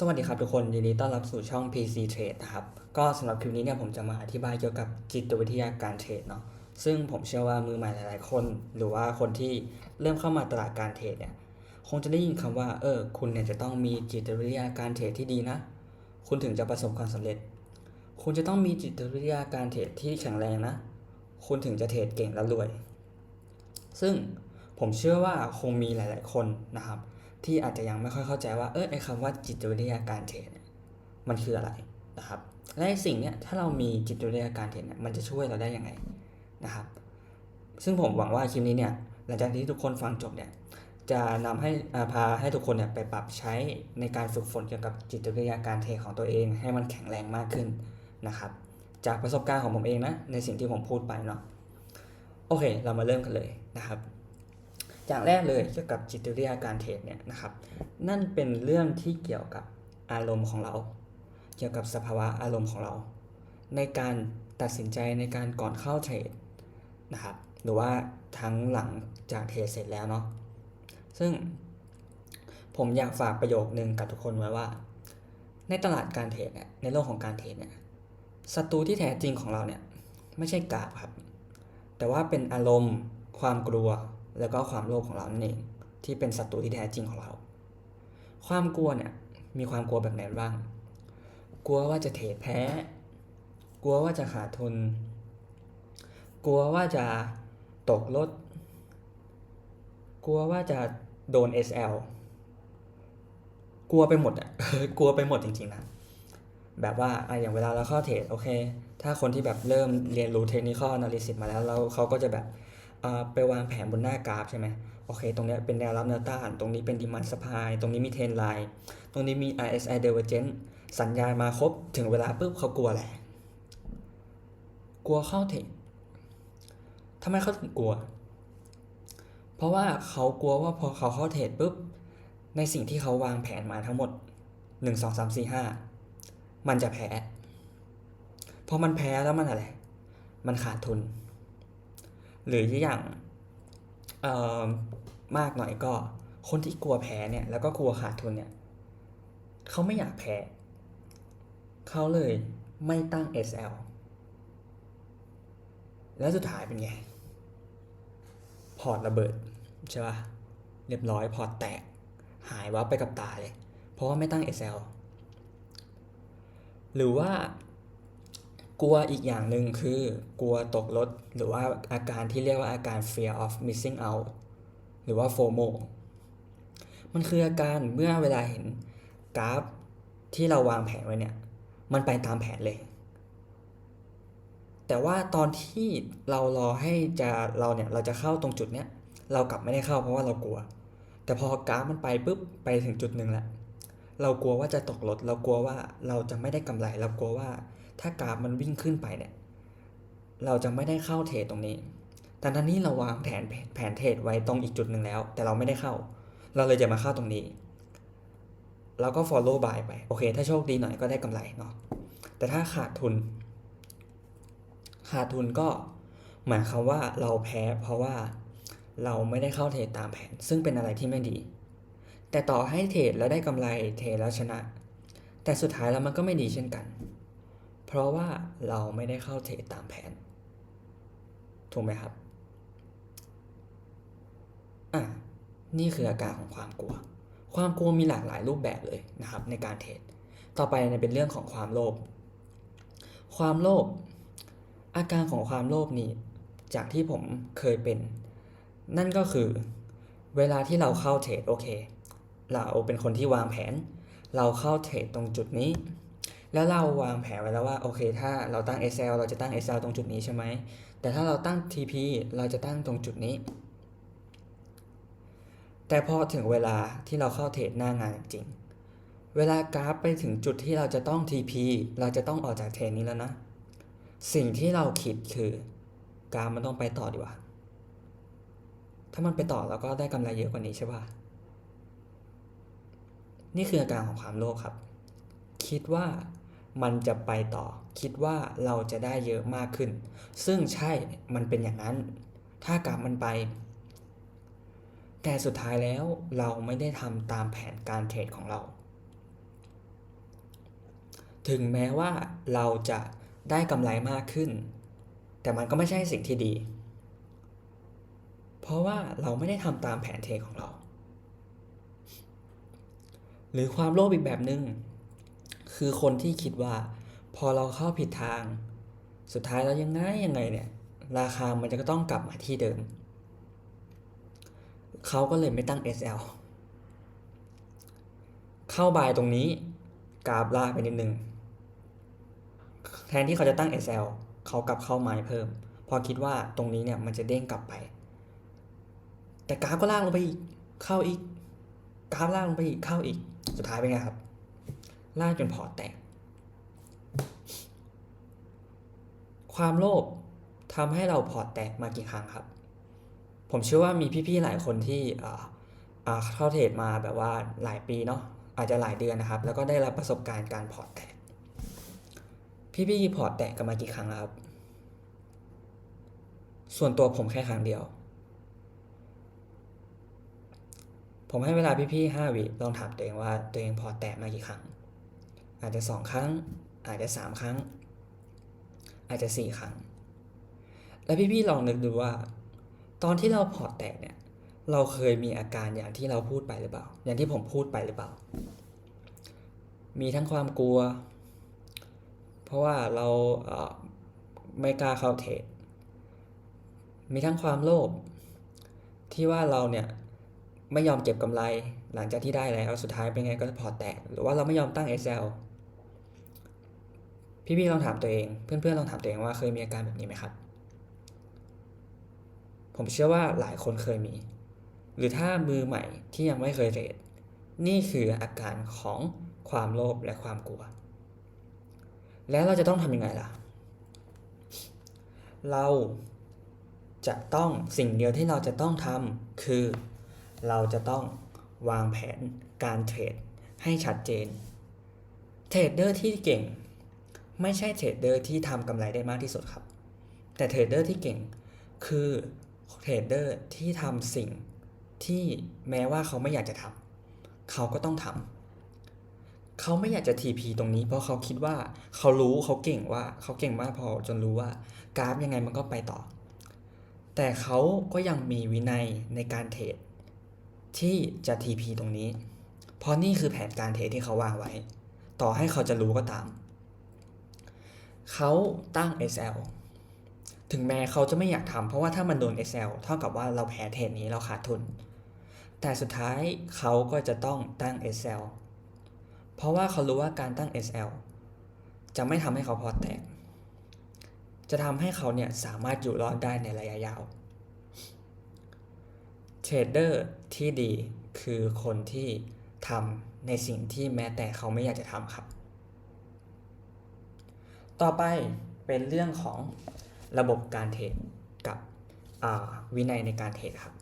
สวัสดีครับทุกคนยินดีต้อนรับสู่ช่อง PC Trade นะครับ ก็สำหรับคลิปนี้เนี่ยผมจะมาอธิบายเกี่ยวกับจิตวิทยาการเทรดเนาะซึ่งผมเชื่อว่ามือใหม่หลาย ๆ คน หรือว่าคนที่เริ่มเข้ามาตลาดการเทรดเนี่ยคงจะได้ยินคำว่าเออคุณเนี่ยจะต้องมีจิตวิทยาการเทรดที่ดีนะ คุณถึงจะประสบความสำเร็จ คุณจะต้องมีจิตวิทยาการเทรดที่แข็งแรงนะ คุณถึงจะเทรดเก่งและรวย ซึ่งผมเชื่อว่าคงมีหลาย ๆ คนนะครับ ที่อาจจะยังไม่ค่อยเข้าใจว่าเออไอคำว่าจิตวิทยาการเทรดเนี่ยมันคืออะไรนะครับและสิ่งเนี้ยถ้าเรามีจิตวิทยาการเทรดเนี่ยมันจะช่วยเราได้ยังไงนะครับ ซึ่งผมหวังว่าคลิปนี้เนี่ยหลังจากที่ทุกคนฟังจบเนี่ยจะนำให้พาให้ทุกคนเนี่ยไปปรับใช้ในการฝึกฝนเกี่ยวกับจิตวิทยาการเทรดของตัวเอง ให้มันแข็งแรงมากขึ้นนะครับ จากประสบการณ์ของผมเองนะในสิ่งที่ผมพูดไปเนาะโอเค เรามาเริ่มกันเลยนะครับ อย่างแรกเลยเกี่ยวกับจิตวิทยาการเทรดเนี่ยนะครับ นั่นเป็นเรื่องที่เกี่ยวกับอารมณ์ของเรา เกี่ยวกับสภาวะอารมณ์ของเรา ในการตัดสินใจในการก่อนเข้าเทรดนะครับ หรือว่าทั้งหลังจากเทรดเสร็จแล้วเนาะ ซึ่งผมอยากฝากประโยคนึงกับทุกคนไว้ว่า ในตลาดการเทรดเนี่ย ในโลกของการเทรดเนี่ย ศัตรูที่แท้จริงของเราเนี่ยไม่ใช่กราฟครับ แต่ว่าเป็นอารมณ์ ความกลัว แล้วก็ความโลภของเรานั่นเองที่เป็นศัตรูที่แท้จริงของเรา ความกลัวเนี่ยมีความกลัวแบบไหนบ้าง กลัวว่าจะเทรดแพ้ กลัวว่าจะขาดทุน กลัวว่าจะตกรถ กลัวว่าจะโดน SL กลัวไปหมดอะ กลัวไปหมดจริงๆนะ แบบว่าไออย่างเวลาเราเข้าเทรดโอเค ถ้าคนที่แบบเริ่มเรียนรู้เทคนิคอ analysis มาแล้วแล้วเขาก็จะแบบ ไปวางแผนบนหน้ากราฟใช่ไหมโอเค ตรงนี้เป็นแนวรับแนวต้าน ตรงนี้เป็น demand supply ตรงนี้มีเทรนไลน์ ตรงนี้มี RSI divergence สัญญาณมาครบ ถึงเวลาปุ๊บเขากลัวอะไรกลัวเข้าเทรดทำไมเขาถึงกลัว เพราะว่าเขากลัวว่าพอเขาเข้าเทรดปุ๊บ ในสิ่งที่เขาวางแผนมาทั้งหมด 1 2 3 4 5 มันจะแพ้ พอมันแพ้แล้วมันอะไร มันขาดทุน หรืออย่างมากหน่อยก็คนที่กลัวแพ้เนี่ย แล้วก็กลัวขาดทุนเนี่ยเขาไม่อยากแพ้เขาเลยไม่ตั้ง SL แล้วสุดท้ายเป็นไง พอร์ตระเบิด ใช่ป่ะ เรียบร้อยพอร์ตแตก หายวับไปกับตาเลย เพราะว่าไม่ตั้ง SL หรือว่า กลัวอีกอย่างหนึ่งคือกลัวตกรถ หรือว่าอาการที่เรียกว่าอาการ fear of missing out หรือว่า FOMO มันคืออาการเมื่อเวลาเห็นกราฟที่เราวางแผนไว้เนี่ย มันไปตามแผนเลย แต่ว่าตอนที่เรารอให้จะเราเนี่ยเราจะเข้าตรงจุดเนี้ยเรากลับไม่ได้เข้าเพราะว่าเรากลัว แต่พอกราฟมันไปปุ๊บไปถึงจุดหนึ่งแล้วเรากลัวว่าจะตกรถเรากลัวว่าเราจะไม่ได้กำไร เรากลัวว่า ถ้ากราฟมันวิ่งขึ้นไปเนี่ย เราจะไม่ได้เข้าเทรดตรงนี้ แต่ตอนนี้เราวางแผนแผนเทรดไว้ตรงอีกจุดหนึ่งแล้ว แต่เราไม่ได้เข้า เราเลยจะมาเข้าตรงนี้ เราก็ follow by ไป โอเค ถ้าโชคดีหน่อยก็ได้กำไรเนาะ แต่ถ้าขาดทุน ขาดทุนก็หมายความว่าเราแพ้เพราะว่าเราไม่ได้เข้าเทรดตามแผน ซึ่งเป็นอะไรที่ไม่ดี แต่ต่อให้เทรดแล้วได้กำไรเทรดแล้วชนะ แต่สุดท้ายแล้วมันก็ไม่ดีเช่นกัน เพราะว่าเราไม่ได้เข้าเทรดตามแผน ถูกไหมครับ อะ นี่คืออาการของความกลัว ความกลัวมีหลากหลายรูปแบบเลยนะครับ ในการเทรด ต่อไปเนี่ยเป็นเรื่องของความโลภ ความโลภ อาการของความโลภนี่จากที่ผมเคยเป็น นั่นก็คือ เวลาที่เราเข้าเทรดโอเค เราเป็นคนที่วางแผน เราเข้าเทรดตรงจุดนี้ แล้วเราวางแผนไว้แล้วว่าโอเค ถ้าเราตั้ง SL เราจะตั้ง SL ตรงจุดนี้ใช่ไหม แต่ถ้าเราตั้ง TP เราจะตั้งตรงจุดนี้ แต่พอถึงเวลาที่เราเข้าเทรดหน้างานจริง เวลากราฟไปถึงจุดที่เราจะต้อง TP เราจะต้องออกจากเทรดนี้แล้วนะ สิ่งที่เราคิดคือกราฟมันต้องไปต่อดีกว่า ถ้ามันไปต่อเราก็ได้กำไรเยอะกว่านี้ใช่ป่ะ นี่คืออาการของความโลภครับ คิดว่า มันจะไปต่อ คิดว่าเราจะได้เยอะมากขึ้น ซึ่งใช่มันเป็นอย่างนั้น ถ้ากราฟมันไป แต่สุดท้ายแล้วเราไม่ได้ทำตามแผนการเทรดของเรา ถึงแม้ว่าเราจะได้กำไรมากขึ้น แต่มันก็ไม่ใช่สิ่งที่ดี เพราะว่าเราไม่ได้ทำตามแผนเทรดของเรา หรือความโลภอีกแบบหนึง่ง คือคนที่คิดว่า พอเราเข้าผิดทาง สุดท้ายแล้วยังไงยังไงเนี่ย ราคามันจะก็ต้องกลับมาที่เดิม เขาก็เลยไม่ตั้ง SL เข้าบายตรงนี้กราฟลาไปนิดนึง แทนที่เขาจะตั้ง SL เขากลับเข้าไม้เพิ่ม พอคิดว่าตรงนี้เนี่ยมันจะเด้งกลับไป แต่กราฟก็ล่ากลงไปอีก เข้าอีก กราฟล่ากลงไปอีก เข้าอีก สุดท้ายเป็นไงครับ ลากจนพอแตก ความโลภทำให้เราพอแตกมากี่ครั้งครับ ผมเชื่อว่ามีพี่ๆหลายคนที่เข้าเทรดมาแบบว่าหลายปีเนาะอาจจะหลายเดือนนะครับ แล้วก็ได้รับประสบการณ์การพอแตก พี่ๆพอแตกกันมากี่ครั้งแล้วครับ ส่วนตัวผมแค่ครั้งเดียว ผมให้เวลาพี่ๆห้าวิลองถามตัวเองว่าตัวเองพอแตกมากี่ครั้ง อาจจะสองครั้ง อาจจะสามครั้ง อาจจะสี่ครั้ง แล้วพี่ๆลองนึกดูว่า ตอนที่เราพอร์ตแตกเนี่ย เราเคยมีอาการอย่างที่เราพูดไปหรือเปล่า อย่างที่ผมพูดไปหรือเปล่า มีทั้งความกลัว เพราะว่าเราเไม่กล้าเข้าเทรดมีทั้งความโลภที่ว่าเราเนี่ยไม่ยอมเก็บกำไรหลังจากที่ได้แล้วสุดท้ายเป็นไงก็พอแตก หรือว่าเราไม่ยอมตั้ง SL พี่ๆลองถามตัวเอง เพื่อนๆลองถามตัวเองว่าเคยมีอาการแบบนี้ไหมครับ ผมเชื่อว่าหลายคนเคยมี หรือถ้ามือใหม่ที่ยังไม่เคยเทรดนี่คืออาการของความโลภและความกลัว แล้วเราจะต้องทำยังไงล่ะ เราจะต้องสิ่งเดียวที่เราจะต้องทำคือ เราจะต้องวางแผนการเทรดให้ชัดเจน เทรดเดอร์ที่เก่ง ไม่ใช่เทรดเดอร์ที่ทำกำไรได้มากที่สุดครับ แต่เทรดเดอร์ที่เก่งคือเทรดเดอร์ที่ทำสิ่งที่แม้ว่าเขาไม่อยากจะทำเขาก็ต้องทำเขาไม่อยากจะ TP ตรงนี้ เพราะเขาคิดว่าเขารู้เขาเก่งว่าเขาเก่งมากพอจนรู้ว่ากราฟยังไงมันก็ไปต่อ แต่เขาก็ยังมีวินัยในการเทรดที่จะ TP ตรงนี้ เพราะนี่คือแผนการเทรดที่เขาวางไว้ ต่อให้เขาจะรู้ก็ตาม เขาตั้ง SL ถึงแม้เขาจะไม่อยากทำเพราะว่าถ้ามันโดน SL เท่ากับว่าเราแพ้เทรดนี้เราขาดทุน แต่สุดท้ายเขาก็จะต้องตั้ง SL เพราะว่าเขารู้ว่าการตั้ง SL จะไม่ทำให้เขาพอแตก จะทำให้เขาเนี่ยสามารถอยู่รอดได้ในระยะยาวเทรดเดอร์ที่ดีคือคนที่ทำในสิ่งที่แม้แต่เขาไม่อยากจะทำครับ ต่อไปเป็นเรื่องของระบบการเทรดกับวินัยในการเทรดครับ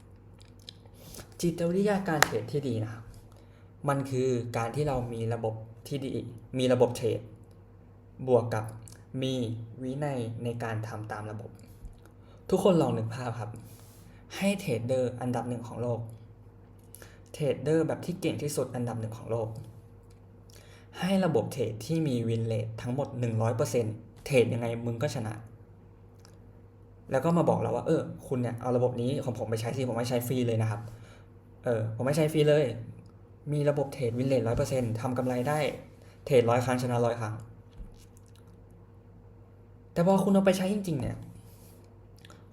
จิตวิทยาการเทรดที่ดีนะครับ มันคือการที่เรามีระบบที่ดี มีระบบเทรดบวกกับมีวินัยในการทำตามระบบ ทุกคนลองนึกภาพครับ ให้เทรดเดอร์อันดับหนึ่งของโลก เทรดเดอร์แบบที่เก่งที่สุดอันดับหนึ่งของโลก ให้ระบบเทรดที่มีวินเลททั้งหมด 100%เทรดยังไงมึงก็ชนะ แล้วก็มาบอกเราว่าเออคุณเนี่ยเอาระบบนี้ของผมไปใช้สิผมไม่ใช้ฟรีเลยนะครับ เออผมไม่ใช้ฟรีเลย มีระบบเทรดวินเลทร้อยเปอร์เซ็นต์ทำกำไรได้เทรดร้อยครั้งชนะร้อยครั้ง แต่พอคุณเอาไปใช้จริง ๆ เนี่ย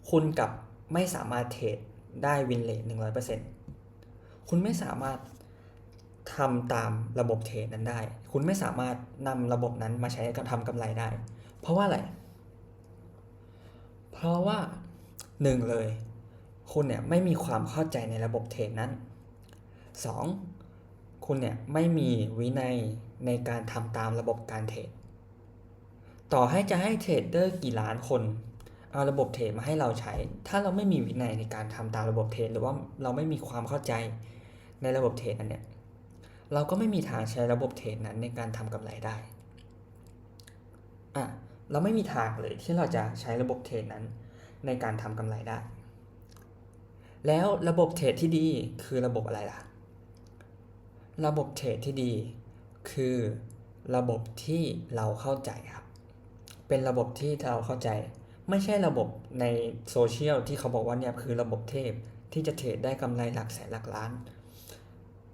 คุณกับไม่สามารถเทรดได้วินเลทหนึ่งร้อยเปอร์เซ็นต์คุณไม่สามารถ ทำตามระบบเทรดนั้นได้ คุณไม่สามารถนำระบบนั้นมาใช้กับทำกำไรได้ เพราะว่าอะไร เพราะว่าหนึ่งเลย คุณเนี่ยไม่มีความเข้าใจในระบบเทรดนั้นสองคุณเนี่ยไม่มีวินัยในการทำตามระบบการเทรด ต่อให้จะให้เทรดเดอร์กี่ล้านคน เอาระบบเทรดมาให้เราใช้ ถ้าเราไม่มีวินัยในการทำตามระบบเทรดหรือว่าเราไม่มีความเข้าใจในระบบเทรดนั้นเนี่ย เราก็ไม่มีทางใช้ระบบเทรดนั้นในการทำกำไรได้อะเราไม่มีทางเลยที่เราจะใช้ระบบเทรดนั้นในการทำกำไรได้ แล้วระบบเทรดที่ดีคือระบบอะไรล่ะ ระบบเทรดที่ดี คือระบบที่เราเข้าใจครับ เป็นระบบที่เราเข้าใจ ไม่ใช่ระบบในโซเชียลที่เขาบอกว่าเนี่ยคือระบบเทพที่จะเทรดได้กำไรหลักแสนหลักล้าน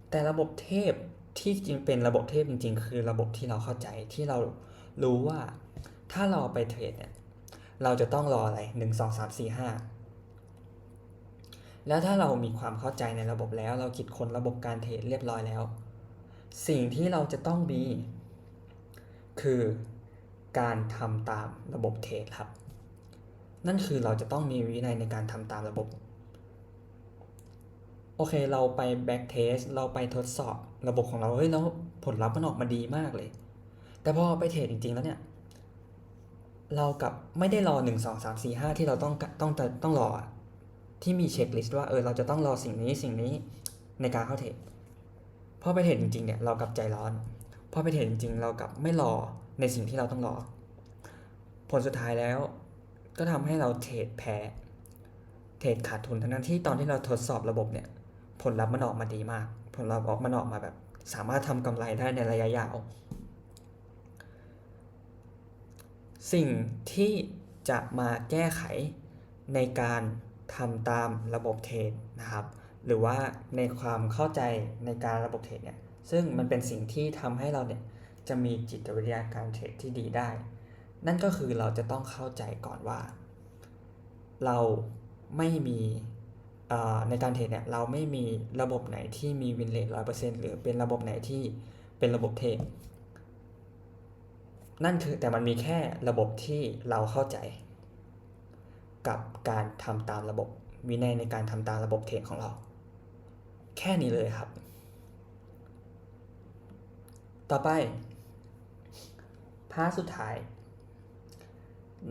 แต่ระบบเทพที่จริงเป็นระบบเทพจริง ๆ คือระบบที่เราเข้าใจที่เรารู้ว่าถ้าเราไปเทรดเนี่ยเราจะต้องรออะไรหนึ่งสองสามสี่ห้าแล้วถ้าเรามีความเข้าใจในระบบแล้ว เราคิดคนระบบการเทรดเรียบร้อยแล้ว สิ่งที่เราจะต้องมี คือการทำตามระบบเทรดครับ นั่นคือเราจะต้องมีวินัยในการทำตามระบบ โอเคเราไปแบ็กเทสเราไปทดสอบระบบของเราเฮ้ยแล้วผลลัพธ์มันออกมาดีมากเลย แต่พอไปเทรดจริง ๆ แล้วเนี่ย เรากับไม่ได้รอหนึ่งสองสามสี่ห้าที่เราต้องต้องต้องรอที่มีเช็คลิสต์ว่าเออเราจะต้องรอสิ่งนี้สิ่งนี้ในการเข้าเทรดพอไปเทรดจริงๆเนี่ยเรากับใจร้อนพอไปเทรดจริงๆ เรากับไม่รอในสิ่งที่เราต้องรอ ผลสุดท้ายแล้วก็ทำให้เราเทรดแพ้เทรดขาดทุนทั้งนั้นที่ตอนที่เราทดสอบระบบเนี่ย ผลลัพธ์มันออกมาดีมาก ผลลัพธ์ออกมันออกมาแบบ สามารถทำกำไรได้ในระยะยาว สิ่งที่จะมาแก้ไขในการทำตามระบบเทรดนะครับ หรือว่าในความเข้าใจในการระบบเทรดเนี่ยซึ่งมันเป็นสิ่งที่ทำให้เราเนี่ยจะมีจิตวิทยาการเทรดที่ดีได้ นั่นก็คือเราจะต้องเข้าใจก่อนว่า เราไม่มี ในการเทรดเนี่ยเราไม่มีระบบไหนที่มีวินเลทร้อยเปอร์เซ็นต์หรือเป็นระบบไหนที่เป็นระบบเทรดนั่นคือแต่มันมีแค่ระบบที่เราเข้าใจ กับการทำตามระบบวินัยในการทำตามระบบเทรดของเรา แค่นี้เลยครับ ต่อไปพาร์ทสุดท้าย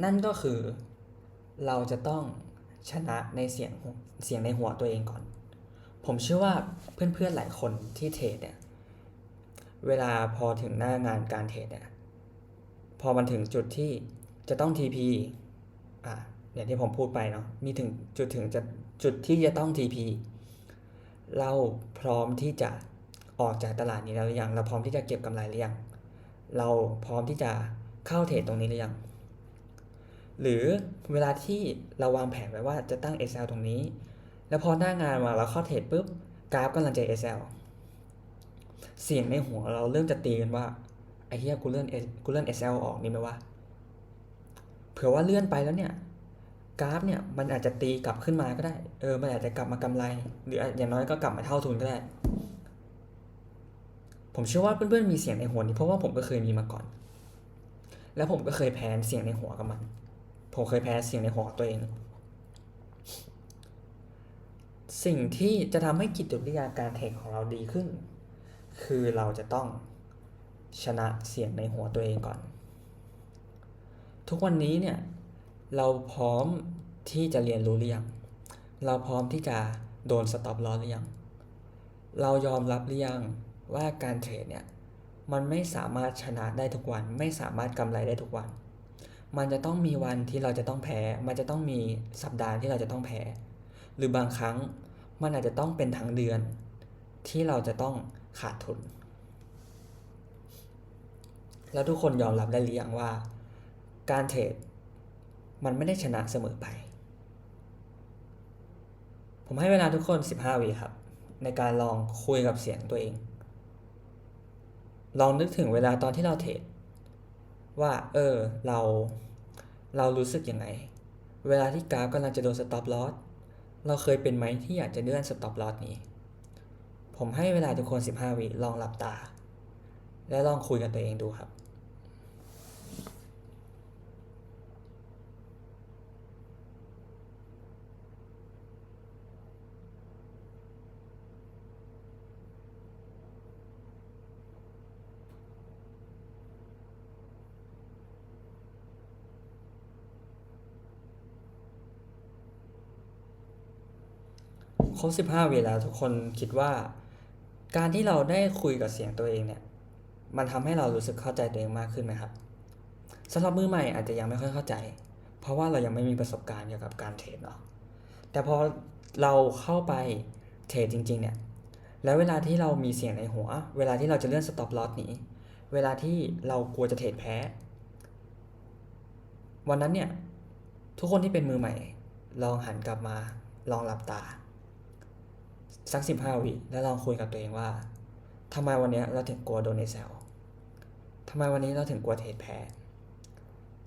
นั่นก็คือเราจะต้อง ชนะในเสียงเสียงในหัวตัวเองก่อน ผมเชื่อว่าเพื่อนๆหลายคนที่เทรดเนี่ยเวลาพอถึงหน้างานการเทรดเนี่ยพอมันถึงจุดที่จะต้อง TP อะอย่างที่ผมพูดไปเนาะมีถึงจุดถึงจะจุดที่จะต้อง TP เราพร้อมที่จะออกจากตลาดนี้แล้วหรือยังเราพร้อมที่จะเก็บกำไรหรือยังเราพร้อมที่จะเข้าเทรดตรงนี้หรือยัง หรือเวลาที่เราวางแผนไว้ว่าจะตั้ง SL ตรงนี้ แล้วพอหน้างานมาเราเข้าเทรดปุ๊บกราฟกำลังจะ SL เสียงในหัวเราเริ่มจะตีกันว่าไอ้เหี้ยกูเลื่อนกูเลื่อน SL ออกนี่ไหมว่าเผื่อว่าเลื่อนไปแล้วเนี่ยกราฟเนี่ยมันอาจจะตีกลับขึ้นมาก็ได้ เออ มันอาจจะกลับมากำไร หรืออย่างน้อยก็กลับมาเท่าทุนก็ได้ ผมเชื่อว่าเพื่อนๆมีเสียงในหัวนี้เพราะว่าผมก็เคยมีมาก่อน แล้วผมก็เคยแพ้เสียงในหัวกับมัน ผมเคยแพ้เสียงในหัวตัวเอง สิ่งที่จะทำให้จิตวิทยาการเทรดของเราดีขึ้น คือเราจะต้องชนะเสียงในหัวตัวเองก่อน ทุกวันนี้เนี่ยเราพร้อมที่จะเรียนรู้หรือยังเราพร้อมที่จะโดนสต็อปลอสหรือยังเรายอมรับหรือยังว่าการเทรดเนี่ยมันไม่สามารถชนะได้ทุกวัน ไม่สามารถกำไรได้ทุกวัน มันจะต้องมีวันที่เราจะต้องแพ้ มันจะต้องมีสัปดาห์ที่เราจะต้องแพ้ หรือบางครั้งมันอาจจะต้องเป็นทั้งเดือน ที่เราจะต้องขาดทุน แล้วทุกคนยอมรับได้หรือยังว่า การเทรดมันไม่ได้ชนะเสมอไป ผมให้เวลาทุกคน 15วิครับ ในการลองคุยกับเสียงตัวเอง ลองนึกถึงเวลาตอนที่เราเทรด ว่า เออ เรา เรารู้สึกยังไง เวลาที่กราฟกำลังจะโดนสต็อปลอสเราเคยเป็นไหมที่อยากจะเลื่อนสต็อปลอสนี้ ผมให้เวลาทุกคน 15 วิลองหลับตา และลองคุยกับตัวเองดูครับ ครบ 15วิแล้วทุกคนคิดว่า การที่เราได้คุยกับเสียงตัวเองเนี่ย มันทำให้เรารู้สึกเข้าใจตัวเองมากขึ้นไหมครับสำหรับมือใหม่อาจจะยังไม่ค่อยเข้าใจ เพราะว่าเรายังไม่มีประสบการณ์เกี่ยวกับการเทรดเนาะแต่พอเราเข้าไปเทรดจริง ๆ เนี่ย แล้วเวลาที่เรามีเสียงในหัว เวลาที่เราจะเลื่อนสต็อปลอสหนีเวลาที่เรากลัวจะเทรดแพ้ วันนั้นเนี่ย ทุกคนที่เป็นมือใหม่ ลองหันกลับมาลองหลับตา สักสิบห้าวิแล้วลองคุยกับตัวเองว่าทำไมวันนี้เราถึงกลัวโดนในแซวทำไมวันนี้เราถึงกลัวเทรดแพ้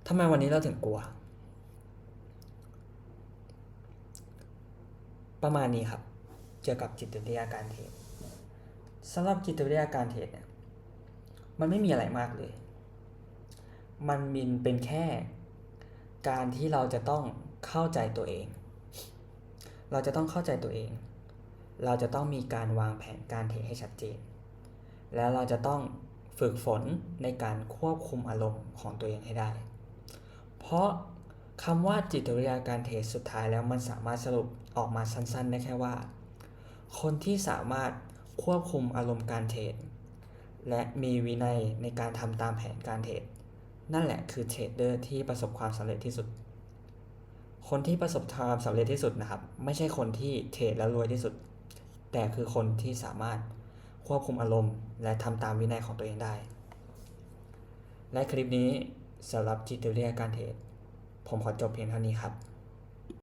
ทำไมวันนี้เราถึงกลัว ประมาณนี้ครับ เกี่ยวกับจิตวิทยาการเทรดสำหรับจิตวิทยาการเทรดเนี่ย มันไม่มีอะไรมากเลย มันมินเป็นแค่ การที่เราจะต้องเข้าใจตัวเอง เราจะต้องเข้าใจตัวเอง เราจะต้องมีการวางแผนการเทรดให้ชัดเจน แล้วเราจะต้องฝึกฝนในการควบคุมอารมณ์ของตัวเองให้ได้ เพราะคำว่าจิตวิทยาการเทรดสุดท้ายแล้วมันสามารถสรุปออกมาสั้นๆได้แค่ว่า คนที่สามารถควบคุมอารมณ์การเทรดและมีวินัยในการทำตามแผนการเทรดนั่นแหละคือเทรดเดอร์ที่ประสบความสำเร็จที่สุด คนที่ประสบความสำเร็จที่สุดนะครับ ไม่ใช่คนที่เทรดแล้วรวยที่สุด แต่คือคนที่สามารถควบคุมอารมณ์ และทำตามวินัยของตัวเองได้ และคลิปนี้สำหรับจิตวิทยาการเทรดผมขอจบเพียงเท่านี้ครับ